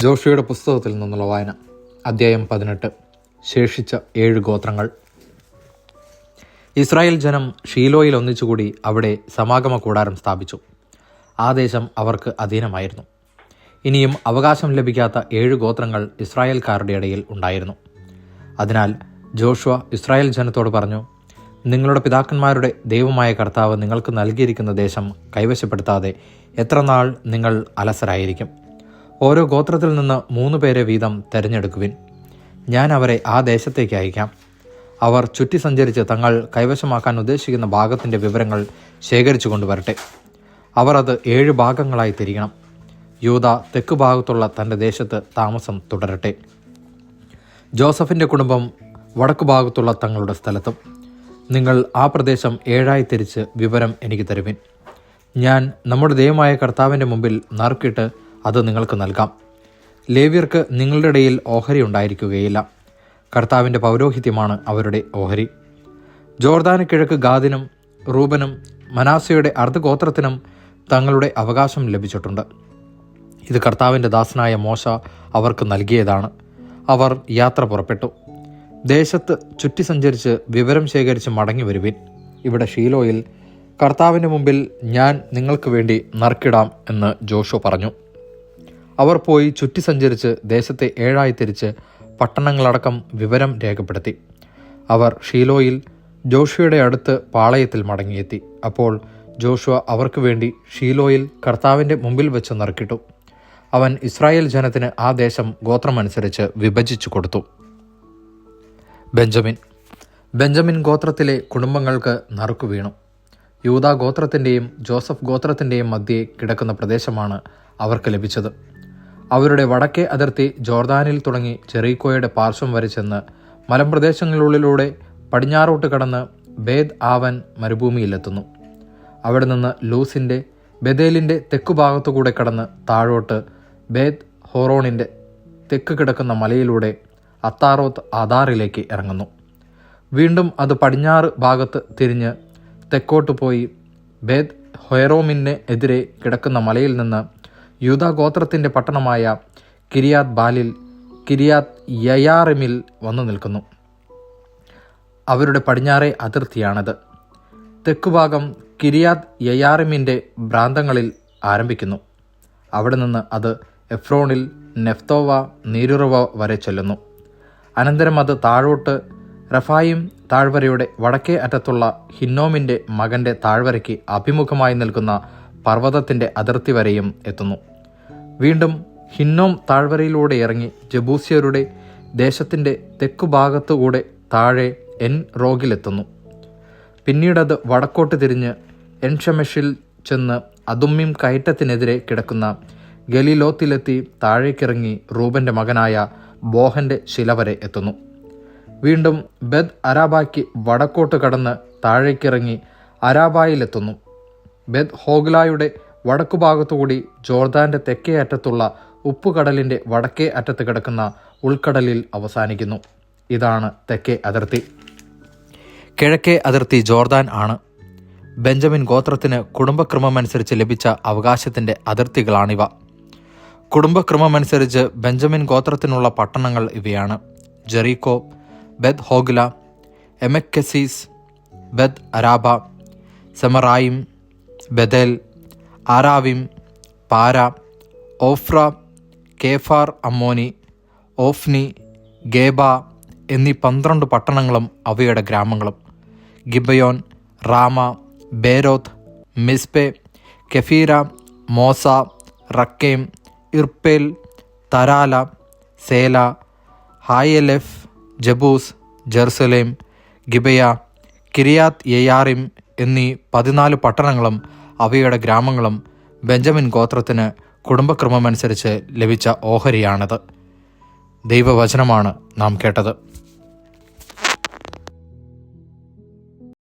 ജോഷിയുടെ പുസ്തകത്തിൽ നിന്നുള്ള വായന അദ്ധ്യായം പതിനെട്ട് ശേഷിച്ച ഏഴ് ഗോത്രങ്ങൾ. ഇസ്രായേൽ ജനം ഷീലോയിൽ ഒന്നിച്ചുകൂടി അവിടെ സമാഗമ കൂടാരം സ്ഥാപിച്ചു. ആ ദേശം അവർക്ക് അധീനമായിരുന്നു. ഇനിയും അവകാശം ലഭിക്കാത്ത ഏഴ് ഗോത്രങ്ങൾ ഇസ്രായേൽക്കാരുടെ ഇടയിൽ ഉണ്ടായിരുന്നു. അതിനാൽ ജോഷുവ ഇസ്രായേൽ ജനത്തോട് പറഞ്ഞു നിങ്ങളുടെ പിതാക്കന്മാരുടെ ദൈവമായ കർത്താവ് നിങ്ങൾക്ക് നൽകിയിരിക്കുന്ന ദേശം കൈവശപ്പെടുത്താതെ എത്ര നാൾ നിങ്ങൾ അലസരായിരിക്കും? ഓരോ ഗോത്രത്തിൽ നിന്ന് മൂന്ന് പേരെ വീതം തിരഞ്ഞെടുക്കുവിൻ. ഞാൻ അവരെ ആ ദേശത്തേക്ക് അയക്കാം. അവർ ചുറ്റി സഞ്ചരിച്ച് തങ്ങൾ കൈവശമാക്കാൻ ഉദ്ദേശിക്കുന്ന ഭാഗത്തിന്റെ വിവരങ്ങൾ ശേഖരിച്ചു കൊണ്ടുവരട്ടെ. അവർ അത് ഏഴ് ഭാഗങ്ങളായി തിരിയണം യൂത തെക്ക് ഭാഗത്തുള്ള തന്റെ ദേശത്ത് താമസം തുടരട്ടെ. ജോസഫിന്റെ കുടുംബം വടക്കു ഭാഗത്തുള്ള തങ്ങളുടെ സ്ഥലത്തും. നിങ്ങൾ ആ പ്രദേശം ഏഴായി തിരിച്ച് വിവരം എനിക്ക് തരുവിൻ. ഞാൻ നമ്മുടെ ദൈവമായ കർത്താവിന്റെ മുമ്പിൽ നറുക്കിട്ട് അത് നിങ്ങൾക്ക് നൽകാം. ലേവ്യർക്ക് നിങ്ങളുടെ ഇടയിൽ ഓഹരി ഉണ്ടായിരിക്കുകയില്ല. കർത്താവിന്റെ പൗരോഹിത്യമാണ് അവരുടെ ഓഹരി. ജോർദാന് കിഴക്ക് ഗാദിനും റൂബനും മനാസയുടെ അർദ്ധഗോത്രത്തിനും തങ്ങളുടെ അവകാശം ലഭിച്ചിട്ടുണ്ട്. ഇത് കർത്താവിന്റെ ദാസനായ മോശ അവർക്ക് നൽകിയതാണ്. അവർ യാത്ര പുറപ്പെട്ടു. ദേശത്ത് ചുറ്റി സഞ്ചരിച്ച് വിവരം ശേഖരിച്ച് മടങ്ങി വരുവിൻ. ഇവിടെ ഷീലോയിൽ കർത്താവിന്റെ മുമ്പിൽ ഞാൻ നിങ്ങൾക്ക് വേണ്ടി നറുക്കിടാം എന്ന് ജോഷു പറഞ്ഞു. അവർ പോയി ചുറ്റി സഞ്ചരിച്ച് ദേശത്തെ ഏഴായി തിരിച്ച് പട്ടണങ്ങളടക്കം വിവരം രേഖപ്പെടുത്തി. അവർ ഷീലോയിൽ ജോഷുവയുടെ അടുത്ത് പാളയത്തിൽ മടങ്ങിയെത്തി. അപ്പോൾ ജോഷുവ അവർക്ക് വേണ്ടി ഷീലോയിൽ കർത്താവിന്റെ മുമ്പിൽ വെച്ച് നറുക്കിട്ടു. അവൻ ഇസ്രായേൽ ജനത്തിന് ആ ദേശം ഗോത്രമനുസരിച്ച് വിഭജിച്ചു കൊടുത്തു. ബെഞ്ചമിൻ. ബെഞ്ചമിൻ ഗോത്രത്തിലെ കുടുംബങ്ങൾക്ക് നറുക്കു വീണു. യൂതാ ഗോത്രത്തിന്റെയും ജോസഫ് ഗോത്രത്തിന്റെയും മധ്യേ കിടക്കുന്ന പ്രദേശമാണ് അവർക്ക് ലഭിച്ചത്. അവരുടെ വടക്കേ അതിർത്തി ജോർദാനിൽ തുടങ്ങി ചെറീക്കോയുടെ പാർശ്വം വരെ ചെന്ന് മലമ്പ്രദേശങ്ങളിലൂടെ പടിഞ്ഞാറോട്ട് കടന്ന് ബേദ് ആവൻ മരുഭൂമിയിലെത്തുന്നു. അവിടെ നിന്ന് ലൂസിന്റെ ബദേലിന്റെ തെക്കുഭാഗത്തുകൂടെ കടന്ന് താഴോട്ട് ബേദ് ഹോറോണിന്റെ തെക്ക് കിടക്കുന്ന മലയിലൂടെ അത്താറോത്ത് ആധാറിലേക്ക് ഇറങ്ങുന്നു. വീണ്ടും അത് പടിഞ്ഞാറ് ഭാഗത്ത് തിരിഞ്ഞ് തെക്കോട്ട് പോയി ബേദ് ഹൊയറോമിന് എതിരെ കിടക്കുന്ന മലയിൽ നിന്ന് യൂത ഗോത്രത്തിന്റെ പട്ടണമായ കിരിയാത് ബാലിൽ കിരിയാത് യയാറിമിൽ വന്നു നിൽക്കുന്നു. അവരുടെ പടിഞ്ഞാറേ അതിർത്തിയാണത്. തെക്കുഭാഗം കിരിയാത് യയാറിമിന്റെ ഭ്രാന്തങ്ങളിൽ ആരംഭിക്കുന്നു. അവിടെ നിന്ന് അത് എഫ്രോണിൽ നെഫ്തോവ നീരുറവ വരെ ചെല്ലുന്നു. അനന്തരം അത് താഴോട്ട് റഫായിം താഴ്വരയുടെ വടക്കേ അറ്റത്തുള്ള ഹിന്നോമിന്റെ മകന്റെ താഴ്വരയ്ക്ക് അഭിമുഖമായി നിൽക്കുന്ന പർവതത്തിന്റെ അതിർത്തി വരെയും എത്തുന്നു. വീണ്ടും ഹിന്നോം താഴ്വരയിലൂടെ ഇറങ്ങി ജബൂസിയരുടെ ദേശത്തിന്റെ തെക്കുഭാഗത്തുകൂടെ താഴെ എൻ റോഗിലെത്തുന്നു. പിന്നീടത് വടക്കോട്ട് തിരിഞ്ഞ് എൻ ഷമഷിൽ ചെന്ന് അതുമ്മിം കയറ്റത്തിനെതിരെ കിടക്കുന്ന ഗലിലോത്തിലെത്തി താഴേക്കിറങ്ങി റൂബന്റെ മകനായ ബോഹന്റെ ശില വരെ എത്തുന്നു. വീണ്ടും ബെദ് അരാബായ്ക്ക് വടക്കോട്ട് കടന്ന് താഴേക്കിറങ്ങി അരാബായിലെത്തുന്നു. ബെദ് ഹോഗ്ലായുടെ വടക്കുഭാഗത്തുകൂടി ജോർദാന്റെ തെക്കേ അറ്റത്തുള്ള ഉപ്പുകടലിന്റെ വടക്കേ അറ്റത്ത് കിടക്കുന്ന ഉൾക്കടലിൽ അവസാനിക്കുന്നു. ഇതാണ് തെക്കേ അതിർത്തി. കിഴക്കേ അതിർത്തി ജോർദാൻ ആണ്. ബെഞ്ചമിൻ ഗോത്രത്തിന് കുടുംബക്രമമനുസരിച്ച് ലഭിച്ച അവകാശത്തിന്റെ അതിർത്തികളാണിവ. കുടുംബക്രമമനുസരിച്ച് ബെഞ്ചമിൻ ഗോത്രത്തിനുള്ള പട്ടണങ്ങൾ ഇവയാണ്. ജെറീക്കോ ബെദ് ഹോഗ്ല എമക്കസീസ് ബെദ് അരാബ സെമറായിം ബദൽ ആരാവിം പാര ഓഫ്ര കേഫാർ അമ്മോനി ഓഫ്നി ഗേബ എന്നീ പന്ത്രണ്ട് പട്ടണങ്ങളും അവയുടെ ഗ്രാമങ്ങളും. Gibeon Ramah Beeroth Mizpah Kephirah Mozah Rekem Irpeel Taralah Zelah Haeleph Jebus Jerusalem Gibeah Kiriath Jearim എന്നീ പതിനാല് പട്ടണങ്ങളും അവയുടെ ഗ്രാമങ്ങളും ബെഞ്ചമിൻ ഗോത്രത്തിന് കുടുംബക്രമമനുസരിച്ച് ലഭിച്ച ഓഹരിയാണത്. ദൈവവചനമാണ് നാം കേട്ടത്.